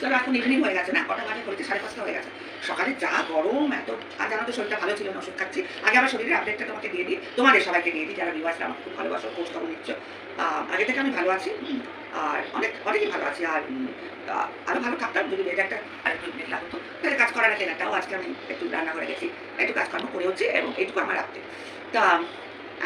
চলো এখন ইভিনিং হয়ে গেছে না? কটা বাজে করেছে সাড়ে পাঁচটা হয়ে গেছে। সকালে যা গরম এত আর জানো তো শরীরটা ভালো ছিল না ওষুধ খাচ্ছি। আগে আমার শরীরের আপডেটটা তোমাকে দিয়ে দিই। তোমাদের সবাইকে দিয়ে দিই যারা বিবাসটা আমাকে খুব ভালোবাসো খোঁজ খবর নিচ্ছ। আগে থেকে আমি ভালো আছি আর অনেক অনেকই ভালো আছি। আর উম, আহ, আরও ভালো থাকতাম যদি একটু মেঘলা হতো। তাহলে কাজ করার কেনাটাও আজকে আমি একটু রান্না করে গেছি। একটু কাজকর্ম করে হচ্ছে এবং এইটুকু আমার রাখতে তা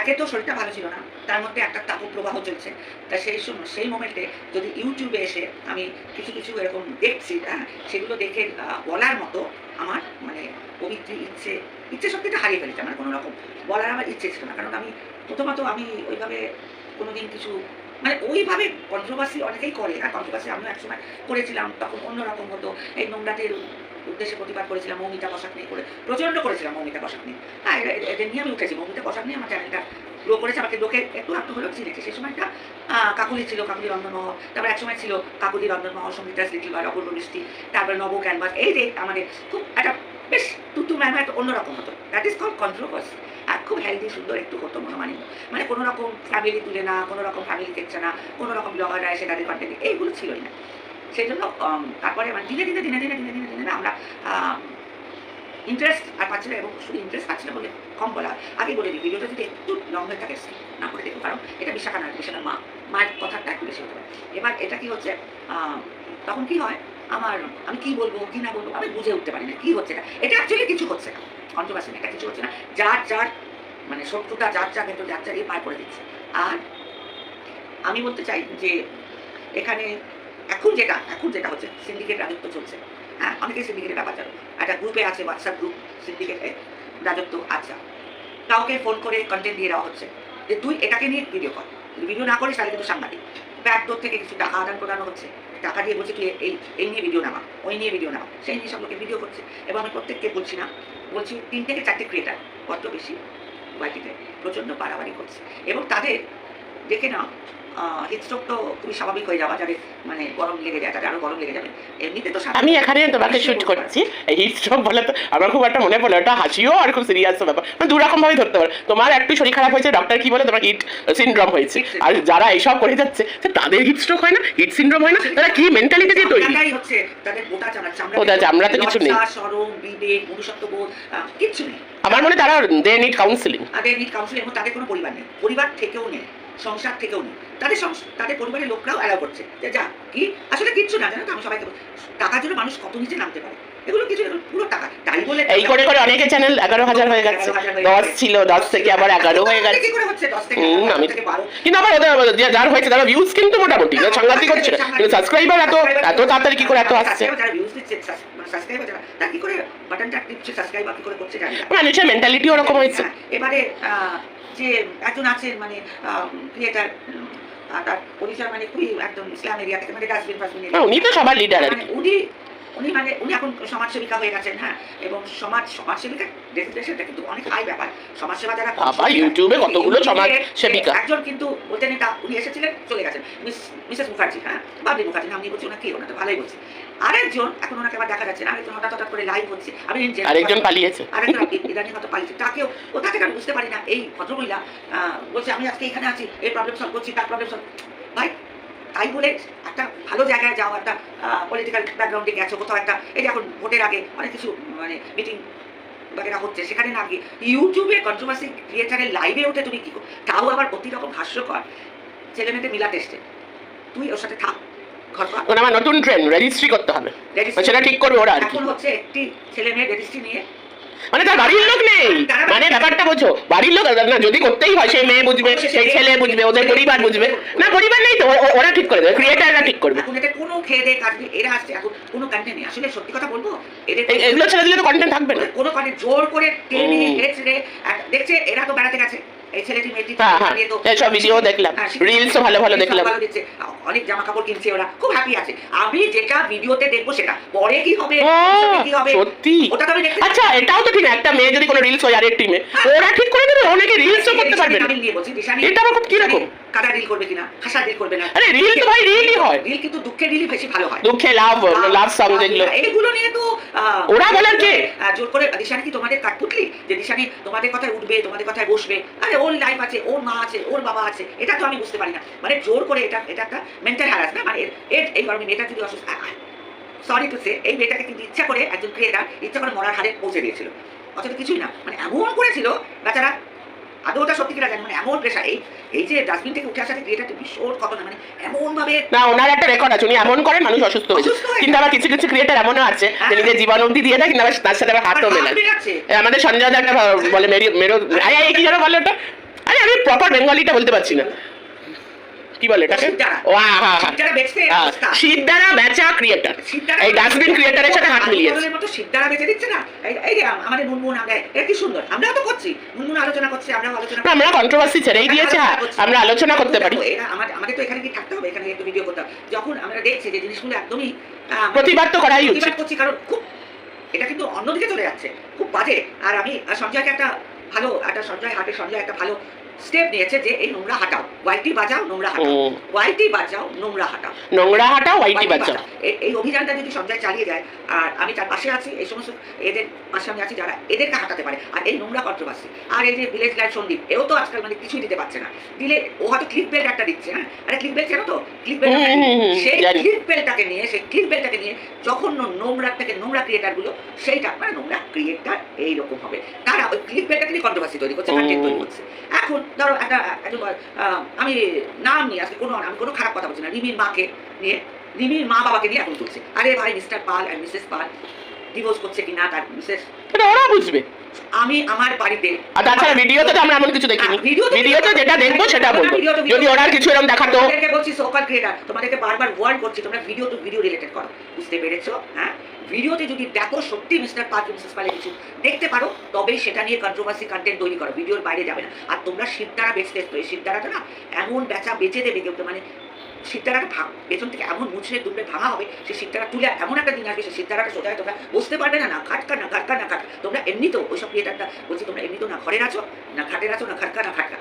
আগে তো শরীরটা ভালো ছিল না। তার মধ্যে একটা তাপপ্রবাহ চলছে। তা সেই সময়, সেই মোমেন্টে যদি ইউটিউবে এসে আমি কিছু কিছু এরকম দেখছি হ্যাঁ সেগুলো দেখে বলার মতো আমার মানে পবিত্র ইচ্ছে ইচ্ছে শক্তিটা হারিয়ে ফেলেছে। আমার কোনো রকম বলার আমার ইচ্ছে ছিল না। কারণ আমি, প্রথমত আমি ওইভাবে কোনোদিন কিছু মানে ওইভাবে কন্ট্রোভার্সি অনেকেই করে আর কন্ট্রোভার্সি আমিও একসময় করেছিলাম, তখন অন্যরকম হতো। এই নোংরাদের উদ্দেশ্যে প্রতিবাদ করেছিলাম মৌমিতা বসাক নিয়ে করে প্রচণ্ড করেছিলাম মৌমিতা বসাক নিয়ে। হ্যাঁ এদের নিয়ে আমি উঠেছি মৌমিতা বসাক নিয়ে আমার চ্যানেলটা গ্রো করেছে আমাকে লোকে একটু একটু হলেও চিনেছে সেই সময়টা আহ, কাকুলি ছিল কাকুলি রন্ধনমহল তারপর এক সময় ছিল কাকুলি রন্ধনমহল সঙ্গীতা লিটিল বার অপূর্ব মিষ্টি তারপর নব ক্যানভাস এই যে আমাদের খুব একটা বেশ তুতু ম্যাম একটা অন্যরকম হতো। দ্যাট ইজ কল কন্ট্রোভার্সি আর খুব হেলদি সুন্দর একটু হতো মনোমানি মানে কোনো রকম ফ্যামিলি তুলে না কোনো রকম ফ্যামিলি দেখছে না কোনো রকম ব্লগাররা এসে তাদের কন্টেন্ট এইগুলো ছিলই না। সেই জন্য তারপরে মানে দিনে দিনে দিনে দিনে দিনে দিনে দিনে আমরা ইন্টারেস্ট আর পাচ্ছি না এবং শুধু ইন্টারেস্ট পাচ্ছি না বলে কম বলা আগে বলে দিই, ভিডিওটা যদি একটু লং হয়ে থাকে না করে দেখো, কারণ এটা বিশাখা নয় বিশাখার মা, মায়ের কথাটা একটু বেশি হতে পারে। এবার এটা কি হচ্ছে তখন কি হয়, আমার, আমি কি বলব, কি না বলব, আমি বুঝে উঠতে পারি না, কি হচ্ছে এটা? এটা অ্যাকচুয়ালি কিছু হচ্ছে না কন্ট্রোভার্সি এটা কিছু হচ্ছে না। যার যার মানে শত্রুতা, যার যার, কিন্তু যার যার এই পার করে দিচ্ছে। আর আমি বলতে চাই যে, এখানে এখন যেটা এখন যেটা হচ্ছে সিন্ডিকেট রাজত্ব চলছে। হ্যাঁ অনেকেই সিন্ডিকেটের ব্যাপার জানো। একটা গ্রুপে আছে হোয়াটসঅ্যাপ গ্রুপ সিন্ডিকেটে রাজত্ব আচ্ছা। কাউকে ফোন করে কন্টেন্ট দিয়ে দেওয়া হচ্ছে। যে তুই এটাকে নিয়ে ভিডিও কর। ভিডিও না করিস, তাহলে কিন্তু সাংঘাতিক ব্যাকডোর থেকে কিছু টাকা আদান প্রদান হচ্ছে। টাকা দিয়ে বলছে, তুই এই এই নিয়ে ভিডিও নামা, ওই নিয়ে ভিডিও নামা। সেই নিয়ে সব লোকে ভিডিও করছে। এবং আমি প্রত্যেককে বলছি না, বলছি তিন থেকে চারটে ক্রিয়েটার কত বেশি ওয়াইটিতে প্রচণ্ড বাড়াবাড়ি করছে। এবং তাদের দেখে না হিটস্ট্রোক তো খুবই স্বাভাবিক হয়ে যাওয়া যাদের মানে গরম লেগে যায় তাদের আরও গরম লেগে যাবে। এমনিতে তো আমি এখানে তোমাকে শুট করছি। হিট স্ট্রোক বলে তো আমার খুব একটা মনে পড়ল এটা হাসিও আর খুব সিরিয়াস ব্যাপার। মানে দু ভাবে ধরতে পারো। তোমার একটু শরীর খারাপ হয়েছে ডক্টর কি বলে? তোমার হিট সিনড্রোম হয়েছে। আর যারা এইসব করে যাচ্ছে তাদের হিট স্ট্রোক হয় না? হিট সিনড্রোম হয় না? তারা কি মেন্টালিটি দিয়ে তৈরি? হচ্ছে তাদের গোটা চামড়া। চামড়া গোটা কিছু নেই। বিবেক আমার মনে তারা দে নিড কাউন্সিলিং তাদের নিট কাউন্সিল এবং তাদের কোনো পরিবার নেই। পরিবার থেকেও নেই। সংসার থেকেও নেই। তাদের তাদের পরিবারের লোকরাও অ্যালাউ করছে। যে যা কি? আসলে কিচ্ছু না জানো তো? আমি সবাইকে টাকার জন্য মানুষ কত নিচে নামতে পারে? এগুলো কিছু পুরো টাকা। তাই বলে এই করে করে অনেকে চ্যানেল এগারো হাজার হয়ে গেছে। দশ ছিল দশ থেকে আবার এগারো হয়ে গেছে। কি করে হচ্ছে? দশ থেকে আমি- কিন্তু আবার ওদের যার হয়েছে তারা ভিউজ কিন্তু মোটামুটি। সাংঘাতিক হচ্ছে। কিন্তু সাবস্ক্রাইবার এত এত তাড়াতাড়ি কি করে এত আসছে? যারা views দিচ্ছে, সাস- যারা, তারা কি করে বাটনটা টিপছে, subscriber কি করে করছে জানি না। মানুষের মেন্টালিটি ওরকম হয়েছে। হ্যাঁ, এবারে যে একজন আছেন মানে ক্রিয়েটার তার পরিচয় মানে খুবই একদম ইসলাম এরিয়া থেকে মানে ডাস্টবিন ফাস্টবিন উনি তো সবার লিডার মানে উনি উনি মানে উনি এখন সমাজসেবিকা হয়ে গেছেন হ্যাঁ এবং সমাজ সমাজসেবিকা ডেসিগনেশনটা কিন্তু অনেক হাই ব্যাপার। সমাজসেবা যারা বাবা, ইউটিউবে কতগুলো ইউটিউবে সমাজসেবিকা। একজন কিন্তু বলতে নেতা উনি এসেছিলেন চলে গেছেন। মিস মিসেস মুখার্জি হ্যাঁ বাবলি মুখার্জি নাম নিয়ে বলছি ওনাকে ওনাকে ভালোই বলছে। আরেকজন এখন ওনাকে আবার দেখা যাচ্ছে না আরেকজন হঠাৎ হঠাৎ করে লাইভ হচ্ছে আমি আরেকজন পালিয়েছে। আরেকজন ইদানিং হয়তো পালিয়েছে। তাকেও কোথা থেকে আমি বুঝতে পারি না? এই ভদ্রমহিলা বলছে আমি আজকে এখানে আছি এই প্রবলেম সলভ করছি তার প্রবলেম সলভ ভাই তাই বলে একটা ভালো জায়গায় যাও একটা পলিটিক্যাল ব্যাকগ্রাউন্ডে গেছো কোথাও একটা এই যে এখন ভোটের আগে অনেক কিছু মানে মিটিং বাগেরা হচ্ছে সেখানে না গিয়ে ইউটিউবে কন্ট্রোভার্সি ক্রিয়েটারের লাইভে উঠে তুমি কি করো? তাও আবার অতি রকম হাস্যকর ছেলে মেয়েদের মিলা টেস্টে তুই ওর সাথে থাক। কর আমার নতুন ট্রেন্ড রেজিস্ট্রি করতে হবে। সেটা ঠিক করবে ওরা আর কি। হচ্ছে একটি ছেলে মেয়ে রেজিস্ট্রি নিয়ে। মানে তার বাড়ির লোক নেই। মানে ব্যাপারটা বোঝো বাড়ির লোক না যদি করতেই হয় সেই মেয়ে বুঝবে সেই ছেলে বুঝবে। ওদের পরিবার বুঝবে। না পরিবার নেই তো ওরা ঠিক করে দেবে ক্রিয়েটাররা ঠিক করবে। কোনো খেয়ে দিয়ে কাটবে এরা আসছে এখন কোনো কন্টেন্ট নেই। আসলে সত্যি কথা বলব এদের এগুলো ছেড়ে দিলে তো কন্টেন্ট থাকবে না। কোনো কন্টেন্ট জোর করে টেনে হেঁচড়ে দেখছে এরা তো বেড়াতে গেছে। এই ছেলেটি মেয়েটি হ্যাঁ, হ্যাঁ। দেখলাম। হ্যাঁ, ভালো ভালো দেখলাম। অনেক জামা কাপড় কিনছে ওরা। খুব হ্যাপি আছে। আমি যেটা ভিডিওতে দেখব সেটা। পরে কি হবে? কি হবে? সত্যি। ওটা তো দেখতে আচ্ছা এটাও তো ঠিক একটা মেয়ে যদি কোনো রিলস হয় আরেকটি মেয়ে ওরা ঠিক করে দেবে? অনেকে রিলসও করতে পারবে না। এটা আবার খুব কীরকম? কাদা রিল করবে কিনা হাসা রিল করবে না। আরে রিল তো ভাই রিলই হয়। রিল কিন্তু দুঃখের রিলই বেশি ভালো হয়। দুঃখে লাভ লাভ যেগুলো নিয়ে তো ওরা বলার কে? জোর করে দিশানি কি তোমাদের কাঠপুতলি যে দিশানি তোমাদের কথায় উঠবে তোমাদের কথায় বসবে। আরে ওর লাইফ আছে ওর মা আছে ওর বাবা আছে এটা তো আমি বুঝতে পারি না। মানে জোর করে এটা এটা একটা মেন্টাল হ্যারাস না মানে এর এই কারণে মেয়েটা যদি অসুস্থ সরি টু সে এই মেয়েটাকে কিন্তু ইচ্ছা করে একজন ক্রিয়েটার ইচ্ছা করে মরার হারে পৌঁছে দিয়েছিল। অথচ কিছুই না। মানে এমন করেছিল বেচারা আদৌ ওটা সত্যি কিনা জানি মানে এমন প্রেশার এই এই যে ডাস্টবিন থেকে উঠে আসাতে ক্রিয়েটারটা ভীষণ খতরনাক মানে এমন ভাবে না ওনার একটা রেকর্ড আছে উনি এমন করেন মানুষ অসুস্থ হয়েছে হয়ে কিন্তু আবার কিছু কিছু ক্রিয়েটার এমনও আছে যে নিজের জীবন অবধি দিয়ে দেয় কিন্তু আবার তার সাথে আবার হাতও মেলায় আমাদের সঞ্জয় দা একটা বলে মেরি মেরো আরে আরে, কি যেন বলে ওটা? আরে আমি প্রপার বেঙ্গলিটা বলতে পারছি না। কি বলে এটাকে? হ্যাঁ হ্যাঁ হ্যাঁ হ্যাঁ। শিবদাঁড়া বেচা ক্রিয়েটার এই ডাস্টবিন ক্রিয়েটারের সাথে হাত মিলিয়েছে শিবদাঁড়া বেঁচে দিচ্ছে না? এই- যে আমাদের মুনমুন আমরা এটা কি সুন্দর? আমরাও তো করছি। মুনমুন আলোচনা করছি আমরাও আলোচনা। আমরা কন্ট্রোভার্সি ছেড়েই দিয়েছে হ্যাঁ। আমরা আলোচনা করতে পারি। আমাদের তো এখানে কি থাকতে হবে এখানে একটু ভিডিও করতে হবে। যখন আমরা দেখছি যে জিনিসগুলো একদমই প্রতিবাদ তো করাই উচিত। করছি কারণ খুব এটা কিন্তু অন্যদিকে চলে যাচ্ছে। খুব বাজে। আর আমি সঞ্জয়কে একটা ভালো একটা সঞ্জয় হাটে সঞ্জয় একটা ভালো স্টেপ নিয়েছে যে এই নোংরা হাটাও ওয়াইটি বাজাও নোংরা হাটাও ওয়াইটি বাজাও নোংরা হাটাও। নোংরা হোয়াইটি বাজাও। এই অভিযানটা যদি সঞ্জয় চালিয়ে যায় আর আমি তার পাশে আছি এই সমস্ত এদের পাশে আমি আছি যারা এদেরকে হাঁটাতে পারে। আর এই নোংরা কন্ট্রোভার্সি আর এই যে ভিলেজ লাইফ সন্দীপ এও তো আজকাল মানে কিছুই দিতে পারছে না। দিলে ও হয়তো ক্লিক বেল্ট একটা দিচ্ছে হ্যাঁ? আরে ক্লিক বেল্ট জানো তো? ক্লিক বেল্ট সেই। ক্লিক বেল্টটাকে নিয়ে সেই ক্লিক বেল্টটাকে নিয়ে জঘন্য নোংরা থেকে নোংরা ক্রিয়েটারগুলো সেইটা মানে নোংরা ক্রিয়েটার এইরকম হবে। তারা ওই ক্লিক বেল্টটাকে নিয়ে কন্ট্রোভার্সি তৈরি করছে কন্টেন্ট তৈরি করছে। এখন ধরো একটা আমি নাম নিয়ে আজকে কোনো আমি কোনো খারাপ কথা বলছি না। রিমির মাকে নিয়ে রিমির মা বাবাকে নিয়ে এখন তুলছে আরে ভাই মিস্টার পাল আর মিসেস পাল ডিভোর্স করছে কি না তার মিসেস? এটা ওরা বুঝবে। আমি আমার বাড়িতে আর তাছাড়া ভিডিওতে তো আমরা এমন কিছু দেখিনি। হ্যাঁ, ভিডিওতে- যেটা দেখব সেটা বলব। যদি ওরা কিছু এরকম দেখাতো তোমাদেরকে বলছি ক্রিয়েটার তোমাদেরকে বারবার ওয়ার্ন করছি তোমরা ভিডিও টু ভিডিও রিলেটেড করো। বুঝতে পেরেছ? হ্যাঁ? ভিডিওতে যদি দেখো, সত্যি মিস্টার পার্ক মিসেস পালে কিছু দেখতে পারো, তবেই সেটা নিয়ে কন্ট্রোভার্সি কন্টেন্ট তৈরি করো, ভিডিওর বাইরে যাবে না। আর তোমরা শিবদারা বেচতে এই শিবদারাটা না এমন বেচা বেচে দেবে কেউ মানে শিবদারাটা ভাঙ পেছন থেকে এমন মুছড়ে দুপড়ে ভাঙা হবে সেই শিবদারা তুলে এমন একটা দিন আসবে সেই শিবদারাটা সোজা তোমরা বুঝতে পারবে না না খাটকা না খাটকা, না খাট তোমরা এমনিতেও ওইসব ক্রিয়েটারটা বলছি তোমরা এমনিতেও না ঘরে আছো, না খাটের আছো, না খাটকা না খাটকা।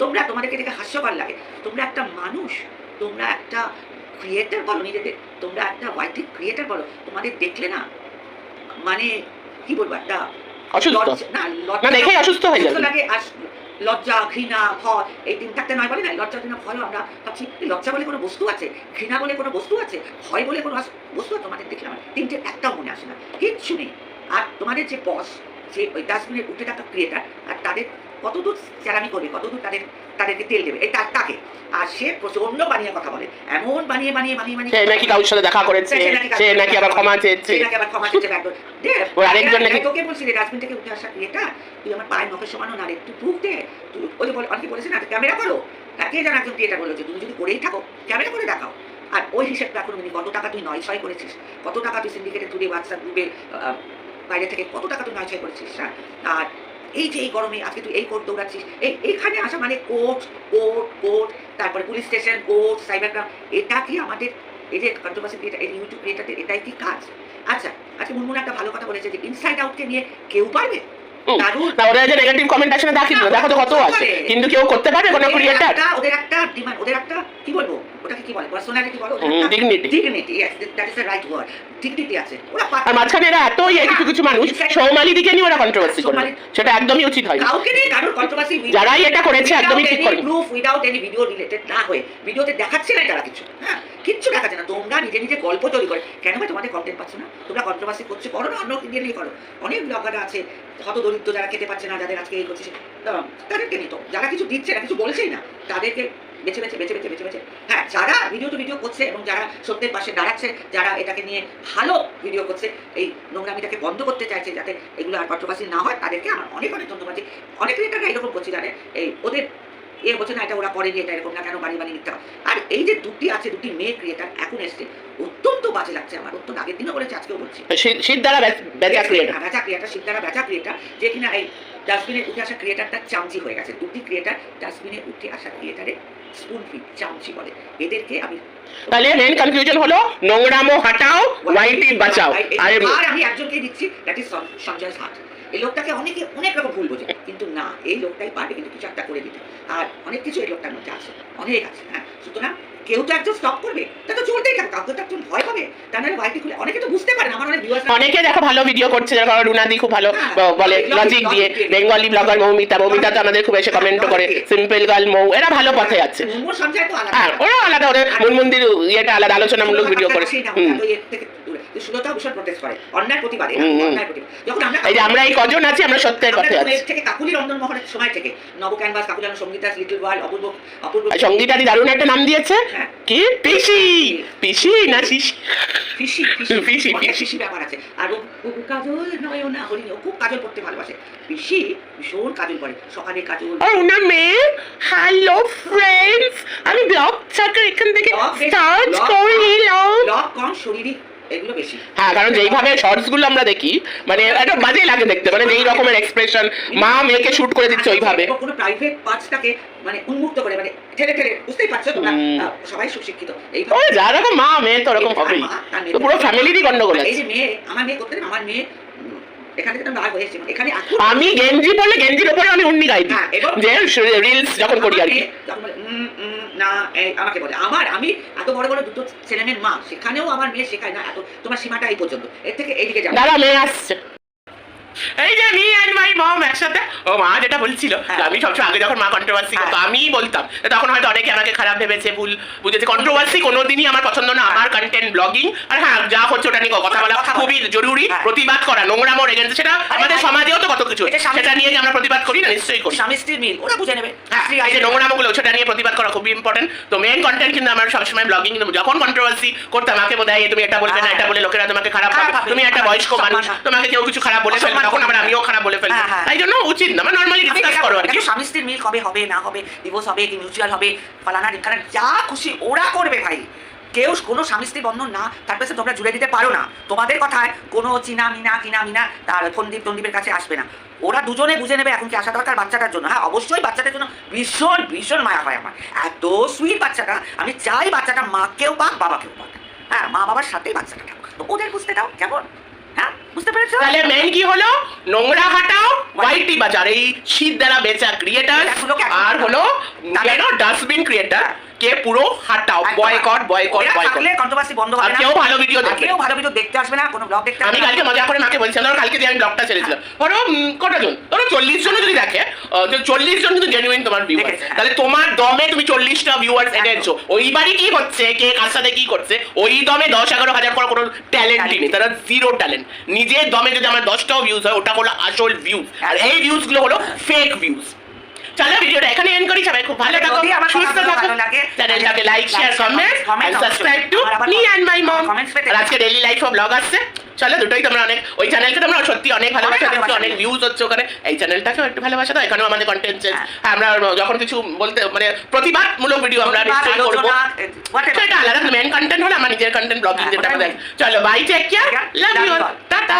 তোমরা তোমাদেরকে দেখে হাস্যকর লাগে। তোমরা একটা মানুষ, তোমরা একটা ক্রিয়েটার বলো নিজেদের তোমরা একটা ওয়াইটি ক্রিয়েটার বলো তোমাদের দেখলে না মানে কি বলব একটা লজ্জা- ঘৃণা ভয় এই তিন নয় বলে না ঘৃণা ভয় আমরা ভাবছি লজ্জা বলে কোনো বস্তু আছে? ঘৃণা বলে কোনো বস্তু আছে? ভয় বলে কোনো বস্তু আছে? তোমাদের দেখলে আমার তিনটে একটাও মনে আসে না কিচ্ছু নেই। আর তোমাদের যে বস যে ওই ডাস্টবিনে উঠে থাকা ক্রিয়েটার আর তাদের কতদূর চ্যালামি করবে কতদূর তাদের তাদেরকে তেল দেবে? তা- তাকে আর সে প্রচণ্ড বানিয়ে কথা বলে। এমন বানিয়ে বানিয়ে বানিয়ে বানিয়ে সে নাকি কারোর সাথে দেখা করেছে সে নাকি আবার ক্ষমা চেয়েছে। সে নাকি আবার ক্ষমা চেয়েছে একদম। দে, ওর আরেকজন নাকি- তোকে বলছি রে ডাস্টবিন থেকে উঠে আসা এটা? তুই আমার পায়ের নখের সমানও না রে তুই প্রুফ দে। তুই ওই যে বল- অনেকে বলেছে না ক্যামেরা করো। তা কে জানা একজন ক্রিয়েটার বলেছে তুমি যদি করেই থাকো ক্যামেরা করে দেখাও। আর ওই হিসেবটা এখন কত টাকা তুই নয় ছয় করেছিস? কত টাকা তুই সিন্ডিকেটে তুলে হোয়াটসঅ্যাপ গ্রুপে বাইরে থেকে কত টাকা তুই নয় ছয় করেছিস হ্যাঁ? আর এই যে এই গরমে আজকে তুই এই কোর্ট দৌড়াচ্ছিস এই এইখানে আসা মানে কোর্ট কোর্ট কোর্ট, তারপরে police station, court cyber crime এটা কি আমাদের এই যে কন্ট্রোভার্সি এই ইউটিউব ক্রিয়েটারদের এটাই কি কাজ? আচ্ছা আজকে মুনমুন একটা ভালো কথা বলেছে যে ইনসাইড আউটকে নিয়ে কেউ পারবে? না ওরা যে নেগেটিভ কমেন্ট আসে না দেখি তো কত আছে। কিন্তু কেউ করতে পারবে কোনো ক্রিয়েটার ওদের একটা ডিমান্ড ওদের একটা কি বলব? ওটাকে কি বলে? পার্সোনালিটি বলো dignity। Dignity yes that is the right word dignity আছে। ওরা আর মাঝখানে এরা এত ইয়ে কিছু কিছু মানুষ সৌমালি দিকে নিয়ে ওরা কন্ট্রোভার্সি করবে। সেটা একদমই উচিত হয় কাউকে নিয়ে কারোর কন্ট্রোভার্সি যারাই এটা করেছে একদমই ঠিক করেনি। Proof without any video related না হয়ে ভিডিওতে দেখাচ্ছে না তারা কিছু। হ্যাঁ কিচ্ছু দেখাচ্ছে না। তোমরা নিজে নিজে গল্প তৈরি করে। কেন ভাই তোমাদের কন্টেন্ট পাচ্ছ না? তোমরা কন্ট্রোভার্সি করছ, করো না অন্য দিয়ে নিয়ে করো। অনেক ব্লগার আছে হত দরিদ্র যারা খেতে পাচ্ছে না, যাদের আজকে এই করছে তাদেরকে নিত যারা কিছু দিচ্ছে না, কিছু বলছেই না, তাদেরকে বেছে বেছে বেছে বেছে বেছে বেছে। হ্যাঁ যারা ভিডিও টু ভিডিও করছে এবং যারা সত্যের পাশে দাঁড়াচ্ছে, যারা এটাকে নিয়ে ভালো ভিডিও করছে, এই নোংরামিটাকে বন্ধ করতে চাইছে যাতে এগুলো আর কন্ট্রোভার্সি না হয়, তাদেরকে আমার অনেক অনেক ধন্যবাদ। অনেক ক্রিয়েটাররা এরকম করছে জানে এই ওদের এ বলছে না এটা ওরা করেনি এটা এরকম না কেন বানিয়ে নিতে হয় আর এই যে দুটি আছে দুটি মেয়ে ক্রিয়েটার এখন এসছে অত্যন্ত বাজে লাগছে আমার অত্যন্ত আগের দিনও বলেছে আজকেও বলছি। দ্বারা বেচা ক্রিয়েটার বেচা ক্রিয়েটার শিবদারা বেচা ক্রিয়েটার যে কিনা এই ডাস্টবিনে উঠে আসা ক্রিয়েটারটা চামচি হয়ে গেছে। দুটি ক্রিয়েটার ডাস্টবিনে উঠে আসা ক্রিয়েটারে স্পুন ফিট চামচি বলে। এদেরকে আমি তাহলে মেন কনফিউশন হলো নোংরামো হাটাও হোয়াইটি বাঁচাও। আর আমি একজনকে দিচ্ছি দ্যাট ইজ সঞ্জয় ঘাট এই লোকটাকে অনেকে অনেক রকম ভুল বোঝে কিন্তু না এই লোকটাই পারবে কিন্তু কিছু একটা করে দিতে। আর অনেক কিছু এই লোকটার মধ্যে আছে অনেক আছে হ্যাঁ। সুতরাং কেউ তো একজন স্টপ করবে তা তো চলতেই থাকবে কাউকে তো ভয় পাবে। তা নাহলে বাইকে খুলে অনেকে তো বুঝতে পারে আমার অনেক ভিউয়ার্স অনেকে দেখো ভালো ভিডিও করছে যেরকম রুনাদি খুব ভালো হ্যাঁ, বলে লজিক- দিয়ে। বেঙ্গলি ব্লগার মৌমিতা মৌমিতা তো আমাদের খুব এসে কমেন্ট করে সিম্পল গার্ল মৌ এরা ভালো পথে আছে। তো আলাদা। হ্যাঁ ওরা আলাদা ওদের মূল মন্দির ইয়েটা আলাদা আলোচনামূলক ভিডিও করে। সুলতা ভূষণ প্রোটেস্ট করে। অন্যায় প্রতিবাদে হুম, হুম। অন্যায় প্রতিবাদ। যখন আমরা এই আমরা এই কজন আছি আমরা সত্যের আছি। থেকে কাকুলি রন্ধন মহলের সময় থেকে। নব ক্যানভাস কাকুলানো সঙ্গীতা লিটল ওয়ার্ল্ড অপূর্ব অপূর্ব আর দারুণ একটা নাম দিয়েছে? হ্যাঁ। কি? পিসি! পিসি না শিশি? অনেক ফিসি। ফিসি ব্যাপার আছে। আর ও কাজল নয় না হরিণী ও খুব কাজল পড়তে ভালোবাসে। ফিসি ভীষণ কাজল পড়ে। সকালে কাজল ও না মেয়ে? হ্যালো ফ্রেন্ডস আমি ব্লগটাকে এখান থেকে Blog বেশ- সার্চ করে নিলাম লক কম শরীরী এগুলো বেশি। হ্যাঁ কারণ যেইভাবে শর্টসগুলো আমরা দেখি মানে একটা বাজেই লাগে দেখতে মানে যেই রকমের এক্সপ্রেশন মা মেয়েকে শুট করে দিচ্ছে ওইভাবে। কোনো প্রাইভেট পার্টসটাকে মানে উন্মুক্ত করে মানে ঠেলে ঠেলে বুঝতেই পারছ তোমরা সবাই সুশিক্ষিত। এই যা রকম মা মেয়ে তো ওরকম হবেই। পুরো ফ্যামিলিরই গন্ডগোল এই যে মেয়ে আমার মেয়ে করতে আমার মেয়ে এখান থেকে বার হয়ে এখানে আমি গেঞ্জি পরলে গেঞ্জির উপরে আমি উন্নি গাই দিই হ্যাঁ, যে রিলস যখন করি আর কি। না আমাকে বলে আমার আমি এত বড় বড় দুটো ছেলে মেয়ের মা সেখানেও আমার মেয়ে শেখায় না এত তোমার সীমাটা এই পর্যন্ত। এর থেকে এইদিকে যাও। দাঁড়া মেয়ে আসছে। এই যে মি অ্যান্ড মাই মম একসাথে ও মা যেটা বলছিল হ্যাঁ। আমি সবসময় আগে যখন মা কন্ট্রোভার্সি করতো হ্যাঁ। আমিই বলতাম তখন হয়তো অনেকে আমাকে খারাপ ভেবেছে ভুল বুঝেছে। কন্ট্রোভার্সি কোনোদিনই আমার পছন্দ না আমার কন্টেন্ট ব্লগিং আর হ্যাঁ যা হচ্ছে ওটা নিয়ে কথা বলা খুবই জরুরি হ্যাঁ। প্রতিবাদ করা রেগেন্স সেটা আমাদের সমাজেও তো কত কিছু সেটা নিয়ে আমরা প্রতিবাদ করি না নিশ্চয়ই করি। স্বামী স্ত্রীর মিল ওরা বুঝে নেবে। হ্যাঁ, এই যে নোংরামোগুলো সেটা নিয়ে প্রতিবাদ করা খুবই ইম্পর্টেন্ট তো মেন কন্টেন্ট কিন্তু আমার সবসময় ব্লগিং যখন কন্ট্রোভার্সি করতাম আমাকে বোধ হয় তুমি এটা বলবে না হ্যাঁ। এটা বলে লোকেরা তোমাকে খারাপ। তুমি একটা বয়স্ক মানুষ তোমাকে কেউ কিছু খারাপ বলে তখন আবার আমিও খারাপ বলে ফেলব। হ্যাঁ, হ্যাঁ। তাই জন্য উচিত না। মানে নর্মালি ডিসকাস করো আর কি। স্বামী স্ত্রীর মিল কবে হবে না হবে ডিভোর্স হবে কি মিউচুয়াল হবে ফালানা ঢিমকানা যা খুশি ওরা করবে ভাই। কেউ কোনো স্বামী স্ত্রী বন্ধন না তার কাছে তোমরা জুড়ে দিতে পারো না। তোমাদের কথায় কোনো চিনা মিনা কিনা মিনা তার ফন্দীপ তন্দীপের কাছে আসবে না। ওরা দুজনে বুঝে নেবে এখন কি আসা দরকার বাচ্চাটার জন্য। হ্যাঁ অবশ্যই বাচ্চাটার জন্য ভীষণ ভীষণ মায়া হয় আমার। এত সুইট বাচ্চাটা আমি চাই বাচ্চাটা মাকেও পাক বাবাকেও পাক। হ্যাঁ মা বাবার সাথেই বাচ্চাটা থাকুক। তো ওদের বুঝতে দাও কেমন? হ্যাঁ? বুঝতে পেরেছ? তাহলে মেন কি হলো? নোংরা হাটাও ওয়াইটি বাজার এই শীত দ্বারা বেচা ক্রিয়েটার আর হলো ডাস্টবিন ক্রিয়েটার কে পুরো? হাটাও। বয়কট বয়কট বয়কট controversy বন্ধ হবে না। কেউ ভালো ভিডিও দেখবে। কেউ ভালো ভিডিও দেখতে আসবে না কোনো ব্লগ দেখতে আমি কালকে মজা করে মাকে বলছিলাম ধরো কালকে যে আমি ব্লগটা ছেড়েছিলাম। ধরো কটা জন? ধরো চল্লিশ জন যদি দেখে তো চল্লিশ জন কিন্তু জেনুইন তোমার ভিউয়ার। তাহলে তোমার দমে তুমি চল্লিশটা ভিউয়ার্স এনেছো। ওইবারই কি হচ্ছে কে কার সাথে কি করছে? ওই দমে দশ এগারো হাজার করার কোনো ট্যালেন্টই নেই। তারা জিরো ট্যালেন্ট নিজের দমে যদি আমার দশটাও ভিউজ হয় ওটা হলো আসল ভিউজ আর এই ভিউজগুলো হলো ফেক ভিউজ চলো ভিডিওটা এখানে এন্ড করি সবাই খুব ভালো থাকো যদি আমার লাগে, চ্যানেলটাকে like share comment and subscribe to me and my mom আর আজকে ডেইলি লাইফ ব্লগ আসছে। চলো দুটোই তোমরা অনেক ওই চ্যানেলকে তোমরা সত্যি অনেক ভালোবাসা দিচ্ছ অনেক ভিউজ হচ্ছে ওখানে। এই চ্যানেলটাকেও একটু ভালোবাসা দাও এখানেও আমাদের কন্টেন্ট হ্যাঁ। আমরা যখন কিছু বলতে মানে প্রতিবাদমূলক ভিডিও আমরা নিশ্চয়ই করব. সেটা আলাদা মেন কন্টেন্ট হলো আমার নিজের কন্টেন্ট ব্লগিং হ্যাঁ, যেটা ওটাই চলো bye take care love you ta-ta